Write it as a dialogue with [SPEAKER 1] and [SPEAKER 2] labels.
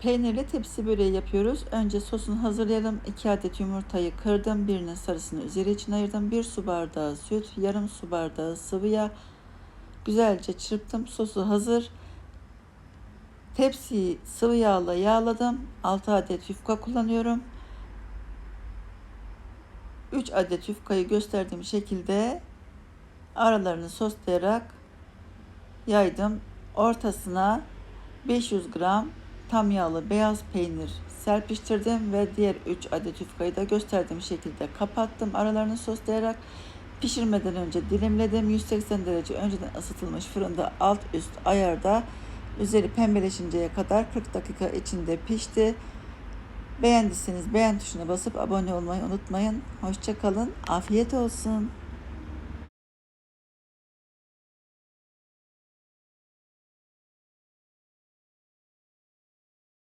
[SPEAKER 1] Peynirli tepsi böreği yapıyoruz. Önce sosunu hazırlayalım. 2 adet yumurtayı kırdım. Birinin sarısını üzeri için ayırdım. 1 su bardağı süt, yarım su bardağı sıvı yağ. Güzelce çırptım. Sosu hazır. Tepsiyi sıvı yağla yağladım. 6 adet yufka kullanıyorum. 3 adet yufkayı gösterdiğim şekilde aralarını soslayarak yaydım. Ortasına 500 gram tam yağlı beyaz peynir serpiştirdim ve diğer 3 adet yufkayı da gösterdiğim şekilde kapattım. Aralarını soslayarak pişirmeden önce dilimledim. 180 derece önceden ısıtılmış fırında alt üst ayarda üzeri pembeleşinceye kadar 40 dakika içinde pişti. Beğendiyseniz beğen tuşuna basıp abone olmayı unutmayın. Hoşçakalın. Afiyet olsun.